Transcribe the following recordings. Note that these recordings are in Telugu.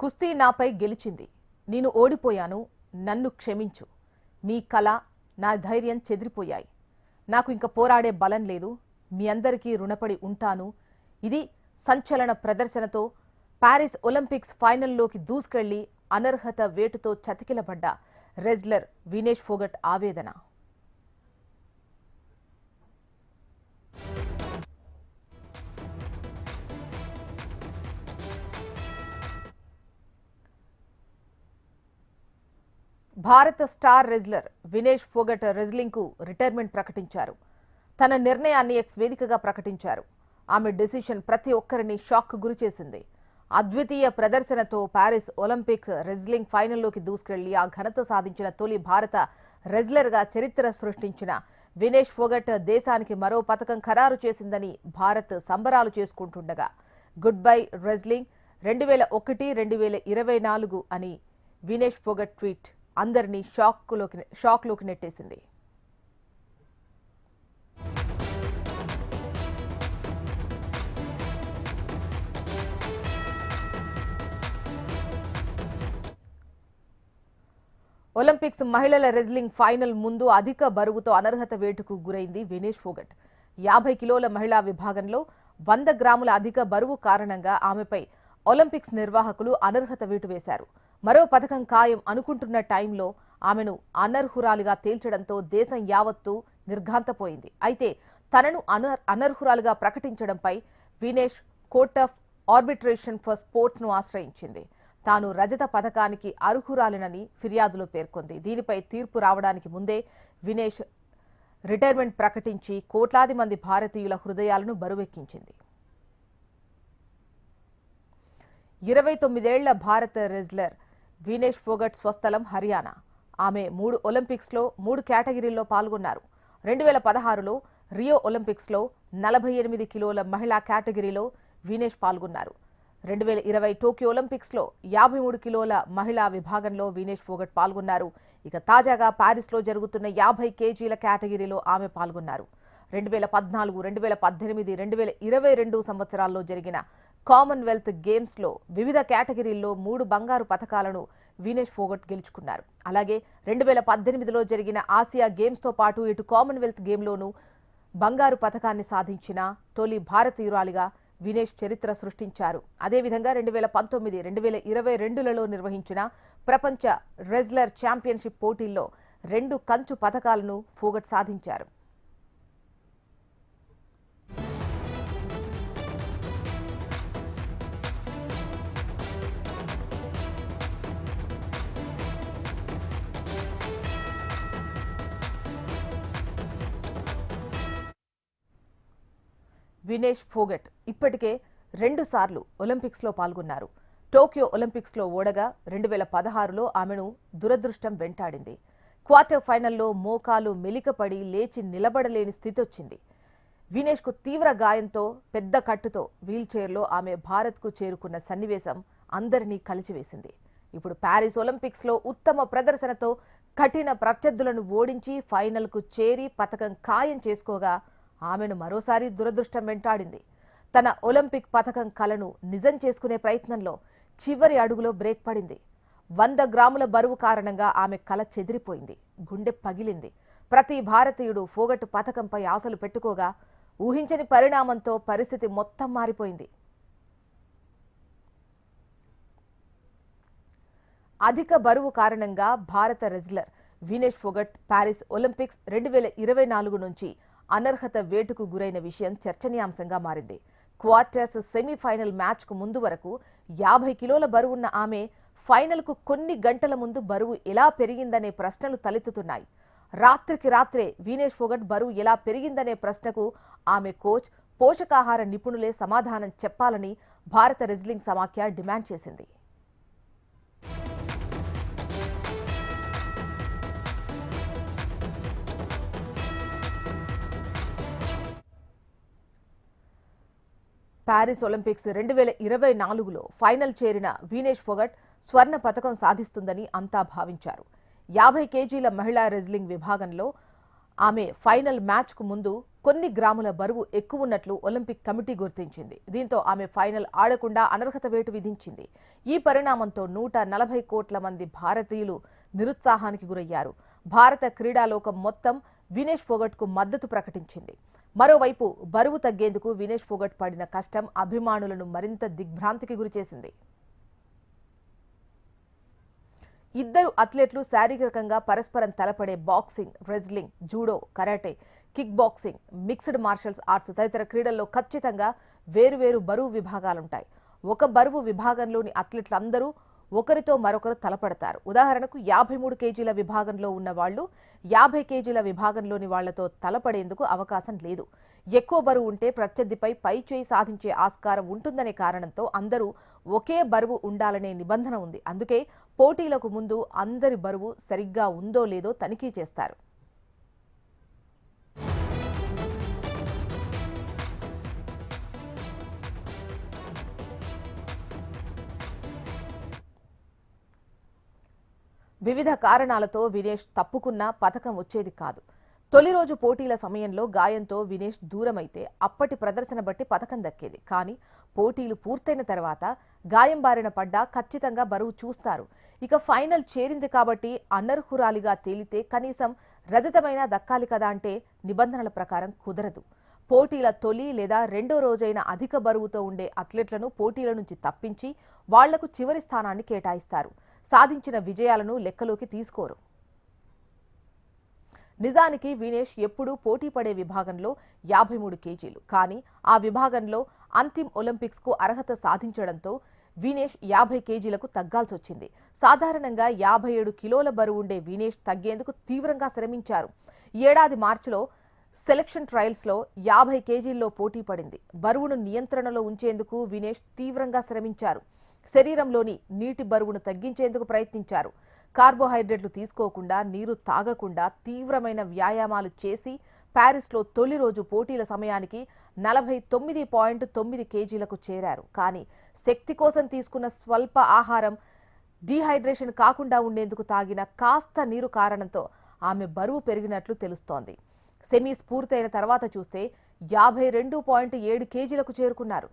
కుస్తీ నాపై గెలిచింది. నేను ఓడిపోయాను. నన్ను క్షమించు. మీ కళ నా ధైర్యం చెదిరిపోయాయి. నాకు ఇంక పోరాడే బలం లేదు. మీ అందరికీ రుణపడి ఉంటాను. ఇది సంచలన ప్రదర్శనతో పారిస్ ఒలింపిక్స్ ఫైనల్లోకి దూసుకెళ్ళి అనర్హత వేటుతో చతికిలబడ్డ రెజ్లర్ వినేష్ ఫోగట్ ఆవేదన. భారత స్టార్ రెజ్లర్ వినేష్ ఫోగట్ రెజ్లింగ్కు రిటైర్మెంట్ ప్రకటించారు. తన నిర్ణయాన్ని ఎక్స్ వేదికగా ప్రకటించారు. ఆమె డెసిషన్ ప్రతి ఒక్కరిని షాక్ గురిచేసింది అద్వితీయ ప్రదర్శనతో ప్యారిస్ ఒలింపిక్స్ రెజ్లింగ్ ఫైనల్లోకి దూసుకెళ్ళి ఆ ఘనత సాధించిన తొలి భారత రెజ్లర్గా చరిత్ర సృష్టించిన వినేష్ ఫోగట్ దేశానికి మరో పథకం ఖరారు చేసిందని భారత్ సంబరాలు చేసుకుంటుండగా గుడ్ బై రెజ్లింగ్ రెండు వేల ఒకటి రెండు వేల ఇరవై నాలుగు అని వినేష్ ఫోగట్ ట్వీట్ అందరినీ షాక్లోకి షాక్లోకి నెట్టేసింది. ఒలింపిక్స్ మహిళల రెజ్లింగ్ ఫైనల్ ముందు అధిక బరువుతో అనర్హత వేటుకు గురైంది వినేష్ ఫోగట్. యాభై కిలోల మహిళా విభాగంలో వంద గ్రాముల అధిక బరువు కారణంగా ఆమెపై ఒలింపిక్స్ నిర్వాహకులు అనర్హత వేటు వేశారు. మరో పథకం ఖాయం అనుకుంటున్న టైంలో ఆమెను అనర్హురాలుగా తేల్చడంతో దేశం యావత్తు నిర్ఘాంతపోయింది. అయితే తనను అనర్ అనర్హురాలుగా ప్రకటించడంపై Vinesh court of arbitration for స్పోర్ట్స్ను ఆశ్రయించింది. తాను రజత పథకానికి అర్హురాలినని ఫిర్యాదులో పేర్కొంది. దీనిపై తీర్పు రావడానికి ముందే వినేష్ రిటైర్మెంట్ ప్రకటించి కోట్లాది మంది భారతీయుల హృదయాలను బరువెక్కించింది. ఇరవై తొమ్మిదేళ్ళ భారత రెజ్లర్ వినేష్ ఫోగట్ స్వస్థలం హర్యానా. ఆమె మూడు ఒలింపిక్స్లో మూడు కేటగిరీల్లో పాల్గొన్నారు. రెండు వేల పదహారులో రియో ఒలింపిక్స్లో నలభై ఎనిమిది కిలోల మహిళా కేటగిరీలో వినేష్ పాల్గొన్నారు. రెండు వేల ఇరవై టోక్యో ఒలింపిక్స్లో యాభై మూడు కిలోల మహిళా విభాగంలో వినేష్ ఫోగట్ పాల్గొన్నారు. ఇక తాజాగా ప్యారిస్లో జరుగుతున్న యాభై కేజీల కేటగిరీలో ఆమె పాల్గొన్నారు. రెండు వేల పద్నాలుగు రెండు వేల పద్దెనిమిది రెండు వేల ఇరవై రెండు సంవత్సరాల్లో జరిగిన కామన్వెల్త్ గేమ్స్లో వివిధ కేటగిరీల్లో మూడు బంగారు పథకాలను వినేష్ ఫోగట్ గెలుచుకున్నారు. అలాగే రెండు వేల పద్దెనిమిదిలో జరిగిన ఆసియా గేమ్స్తో పాటు ఇటు కామన్వెల్త్ గేమ్లోనూ బంగారు పథకాన్ని సాధించిన తొలి భారతీయురాలిగా వినేష్ చరిత్ర సృష్టించారు. అదేవిధంగా రెండు వేల పంతొమ్మిది రెండు వేల ఇరవై రెండులలో నిర్వహించిన ప్రపంచ రెజ్లర్ ఛాంపియన్షిప్ పోటీల్లో రెండు కంచు పథకాలను ఫోగట్ సాధించారు. వినేష్ ఫోగట్ ఇప్పటికే రెండుసార్లు ఒలింపిక్స్లో పాల్గొన్నారు. టోక్యో ఒలింపిక్స్లో ఓడగా రెండు వేల పదహారులో ఆమెను దురదృష్టం వెంటాడింది. క్వార్టర్ ఫైనల్లో మోకాలు మెలికపడి లేచి నిలబడలేని స్థితి వచ్చింది వినేష్కు తీవ్ర గాయంతో పెద్ద కట్టుతో వీల్చైర్లో ఆమె భారత్కు చేరుకున్న సన్నివేశం అందరినీ కలిచివేసింది. ఇప్పుడు ప్యారిస్ ఒలింపిక్స్లో ఉత్తమ ప్రదర్శనతో కఠిన ప్రత్యర్థులను ఓడించి ఫైనల్కు చేరి పథకం ఖాయం చేసుకోగా ఆమెను మరోసారి దురదృష్టం వెంటాడింది. తన ఒలింపిక్ పథకం కలను నిజం చేసుకునే ప్రయత్నంలో చివరి అడుగులో బ్రేక్ పడింది. వంద గ్రాముల బరువు కారణంగా ఆమె కల చెదిరిపోయింది. గుండె పగిలింది. ప్రతి భారతీయుడు ఫోగట్టు పథకంపై ఆశలు పెట్టుకోగా ఊహించని పరిణామంతో పరిస్థితి మొత్తం మారిపోయింది. అధిక బరువు కారణంగా భారత wrestler Vinesh Phogat Paris Olympics రెండు వేల ఇరవై నాలుగు నుంచి అనర్హత వేటుకు గురైన విషయం చర్చనీయాంశంగా మారింది. క్వార్టర్స్ సెమీఫైనల్ మ్యాచ్కు ముందు వరకు యాభై కిలోల బరువున్న ఆమె ఫైనల్కు కొన్ని గంటల ముందు బరువు ఎలా పెరిగిందనే ప్రశ్నలు తలెత్తుతున్నాయి. రాత్రికి రాత్రే వీనేష్ ఫోగట్ బరువు ఎలా పెరిగిందనే ప్రశ్నకు ఆమె కోచ్ పోషకాహార నిపుణులే సమాధానం చెప్పాలని భారత రెజ్లింగ్ సమాఖ్య డిమాండ్ చేసింది. ప్యారిస్ ఒలింపిక్స్ రెండు వేల ఇరవై నాలుగులో ఫైనల్ చేరిన వీనేష్ ఫొగట్ స్వర్ణ పథకం సాధిస్తుందని అంతా భావించారు. యాభై కేజీల మహిళా రెజ్లింగ్ విభాగంలో ఆమె ఫైనల్ మ్యాచ్కు ముందు కొన్ని గ్రాముల బరువు ఎక్కువ ఉన్నట్లు ఒలింపిక్ కమిటీ గుర్తించింది. దీంతో ఆమె ఫైనల్ ఆడకుండా అనర్హత వేటు విధించింది. ఈ పరిణామంతో నూట నలభై కోట్ల మంది భారతీయులు నిరుత్సాహానికి గురయ్యారు. భారత క్రీడాలోకం మొత్తం వినేష్ ఫోగట్కు మద్దతు ప్రకటించింది. మరోవైపు బరువు తగ్గేందుకు వినేష్ ఫోగట్ పడిన కష్టం అభిమానులను మరింత దిగ్భ్రాంతికి గురిచేసింది ఇద్దరు అథ్లెట్లు శారీరకంగా పరస్పరం తలపడే boxing wrestling judo karate kick boxing mixed martials arts తదితర క్రీడల్లో ఖచ్చితంగా వేరువేరు బరువు విభాగాలుంటాయి. ఒక బరువు విభాగంలోని అథ్లెట్లందరూ ఒకరితో మరొకరు తలపడతారు. ఉదాహరణకు యాభై మూడు కేజీల విభాగంలో ఉన్న వాళ్ళు యాభై కేజీల విభాగంలోని వాళ్ళతో తలపడేందుకు అవకాశం లేదు. ఎక్కువ బరువు ఉంటే ప్రత్యర్థిపై పై చేయి సాధించే ఆస్కారం ఉంటుందనే కారణంతో అందరూ ఒకే బరువు ఉండాలనే నిబంధన ఉంది. అందుకే పోటీలకు ముందు అందరి బరువు సరిగ్గా ఉందో లేదో తనిఖీ చేస్తారు. వివిధ కారణాలతో వినేష్ తప్పుకున్నా పథకం వచ్చేది కాదు. తొలి రోజు పోటీల సమయంలో గాయంతో వినేష్ దూరమైతే అప్పటి ప్రదర్శన బట్టి పథకం దక్కేది. కానీ పోటీలు పూర్తయిన తర్వాత గాయం బారిన పడ్డా ఖచ్చితంగా బరువు చూస్తారు. ఇక ఫైనల్ చేరింది కాబట్టి అనర్హురాలిగా తేలితే కనీసం రజతమైనా దక్కాలి కదా అంటే నిబంధనల ప్రకారం కుదరదు. పోటీల తొలి లేదా రెండో రోజైన అధిక బరువుతో ఉండే అథ్లెట్లను పోటీల నుంచి తప్పించి వాళ్ళకు చివరి స్థానాన్ని కేటాయిస్తారు. సాధించిన విజయాలను లెక్కలోకి తీసుకోరు. నిజానికి వినేష్ ఎప్పుడూ పోటీ పడే విభాగంలో యాభై మూడు కేజీలు. కానీ ఆ విభాగంలో అంతిమ్ ఒలింపిక్స్కు అర్హత సాధించడంతో వినేష్ యాభై కేజీలకు తగ్గాల్సి వచ్చింది సాధారణంగా యాభై ఏడు కిలోల బరువు ఉండే వినేష్ తగ్గేందుకు తీవ్రంగా శ్రమించారు. ఏడాది మార్చిలో సెలక్షన్ ట్రయల్స్లో యాభై కేజీల్లో పోటీ పడింది. బరువును నియంత్రణలో ఉంచేందుకు వినేష్ తీవ్రంగా శ్రమించారు. శరీరంలోని నీటి బరువును తగ్గించేందుకు ప్రయత్నించారు. కార్బోహైడ్రేట్లు తీసుకోకుండా నీరు తాగకుండా తీవ్రమైన వ్యాయామాలు చేసి ప్యారిస్లో తొలి రోజు పోటీల సమయానికి నలభై తొమ్మిది పాయింట్ తొమ్మిది కేజీలకు చేరారు. కానీ శక్తి కోసం తీసుకున్న స్వల్ప ఆహారం డీహైడ్రేషన్ కాకుండా ఉండేందుకు తాగిన కాస్త నీరు కారణంతో ఆమె బరువు పెరిగినట్లు తెలుస్తోంది. సెమీస్ పూర్తయిన తర్వాత చూస్తే యాభై రెండు పాయింట్ ఏడు కేజీలకు చేరుకున్నారు.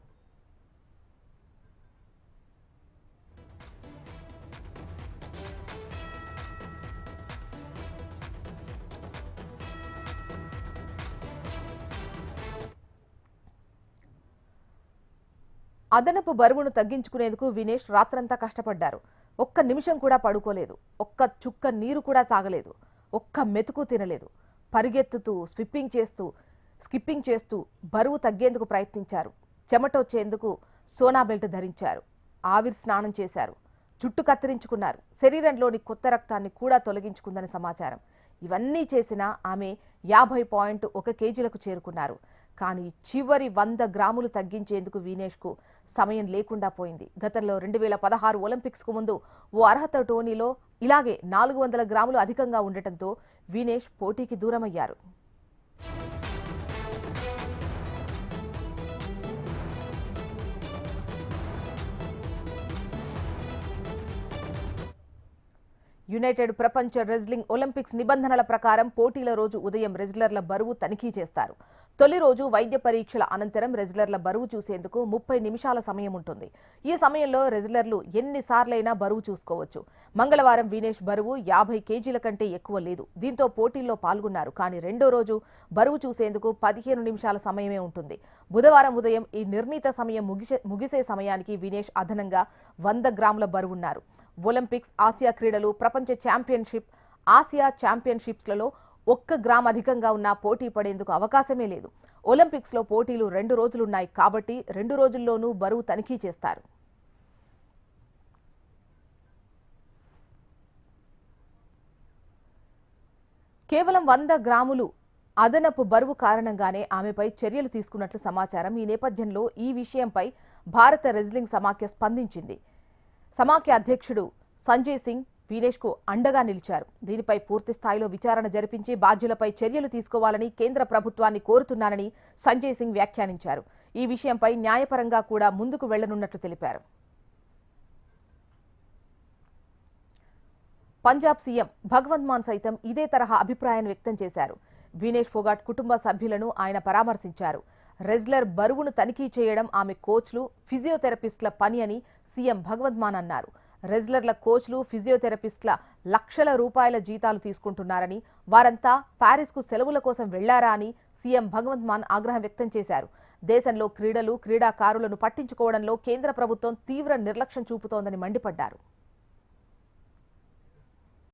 అదనపు బరువును తగ్గించుకునేందుకు వినేష్ రాత్రంతా కష్టపడ్డారు. ఒక్క నిమిషం కూడా పడుకోలేదు. ఒక్క చుక్క నీరు కూడా తాగలేదు. ఒక్క మెతుకు తినలేదు. పరిగెత్తుతూ స్విప్పింగ్ చేస్తూ స్కిప్పింగ్ చేస్తూ బరువు తగ్గేందుకు ప్రయత్నించారు. చెమట వచ్చేందుకు సోనా బెల్ట్ ధరించారు. ఆవిరి స్నానం చేశారు. జుట్టు కత్తిరించుకున్నారు. శరీరంలోని కొత్త రక్తాన్ని కూడా తొలగించుకుందని సమాచారం. ఇవన్నీ చేసినా ఆమె యాభై పాయింట్ ఒక కేజీలకు చేరుకున్నారు. కానీ చివరి వంద గ్రాములు తగ్గించేందుకు వీనేష్కు సమయం లేకుండా పోయింది. గతంలో రెండు వేల పదహారు ఒలింపిక్స్కు ముందు ఓ అర్హత టోర్నీలో ఇలాగే నాలుగు వందల గ్రాములు అధికంగా ఉండటంతో వీనేష్ పోటీకి దూరమయ్యారు. యునైటెడ్ ప్రపంచ రెజ్లింగ్ ఒలింపిక్స్ నిబంధనల ప్రకారం పోటీల రోజు ఉదయం రెజ్లర్ల బరువు తనిఖీ చేస్తారు. తొలి రోజు వైద్య పరీక్షల అనంతరం రెజ్లర్ల బరువు చూసేందుకు ముప్పై నిమిషాల సమయం ఉంటుంది. ఈ సమయంలో రెజ్లర్లు ఎన్నిసార్లైనా బరువు చూసుకోవచ్చు. మంగళవారం వినేష్ బరువు యాభై కేజీల కంటే ఎక్కువ లేదు. దీంతో పోటీల్లో పాల్గొన్నారు. కానీ రెండో రోజు బరువు చూసేందుకు పదిహేను నిమిషాల సమయమే ఉంటుంది. బుధవారం ఉదయం ఈ నిర్ణీత సమయం ముగిసే ముగిసే సమయానికి వినేష్ అదనంగా వంద గ్రాముల బరువున్నారు. ఒలింపిక్స్ ఆసియా క్రీడలు ప్రపంచ ఛాంపియన్షిప్ ఆసియా ఛాంపియన్షిప్స్లలో ఒక్క గ్రామ్ అధికంగా ఉన్నా పోటీ పడేందుకు అవకాశమే లేదు. ఒలింపిక్స్లో పోటీలు రెండు రోజులున్నాయి కాబట్టి రెండు రోజుల్లోనూ బరువు తనిఖీ చేస్తారు. కేవలం వంద గ్రాములు అదనపు బరువు కారణంగానే ఆమెపై చర్యలు తీసుకున్నట్లు సమాచారం ఈ నేపథ్యంలో ఈ విషయంపై భారత రెజ్లింగ్ సమాఖ్య స్పందించింది. సమాఖ్య అధ్యక్షుడు సంజయ్ సింగ్ వీనేష్కు అండగా నిలిచారు. దీనిపై పూర్తి స్థాయిలో విచారణ జరిపించి బాధ్యులపై చర్యలు తీసుకోవాలని కేంద్ర ప్రభుత్వాన్ని కోరుతున్నానని సంజయ్ సింగ్ వ్యాఖ్యానించారు. ఈ విషయంపై న్యాయపరంగా కూడా ముందుకు వెళ్ళనున్నట్లు తెలిపారు. పంజాబ్ సీఎం భగవంత్ మాన్ సైతం ఇదే తరహా అభిప్రాయాన్ని వ్యక్తం చేశారు. వినేష్ ఫోగాట్ కుటుంబ సభ్యులను ఆయన పరామర్శించారు. రెజ్లర్ బరువును తనిఖీ చేయడం ఆమె కోచ్లు ఫిజియోథెరపిస్టుల పని అని సీఎం భగవంత్ మాన్ అన్నారు. రెజ్లర్ల కోచ్లు ఫిజియోథెరపిస్టుల లక్షల రూపాయల జీతాలు తీసుకుంటున్నారని వారంతా ప్యారిస్కు సెలవుల కోసం వెళ్ళారా అని సీఎం భగవంత్ మాన్ ఆగ్రహం వ్యక్తం చేశారు. దేశంలో క్రీడలు క్రీడాకారులను పట్టించుకోవడంలో కేంద్ర ప్రభుత్వం తీవ్ర నిర్లక్ష్యం చూపుతోందని మండిపడ్డారు.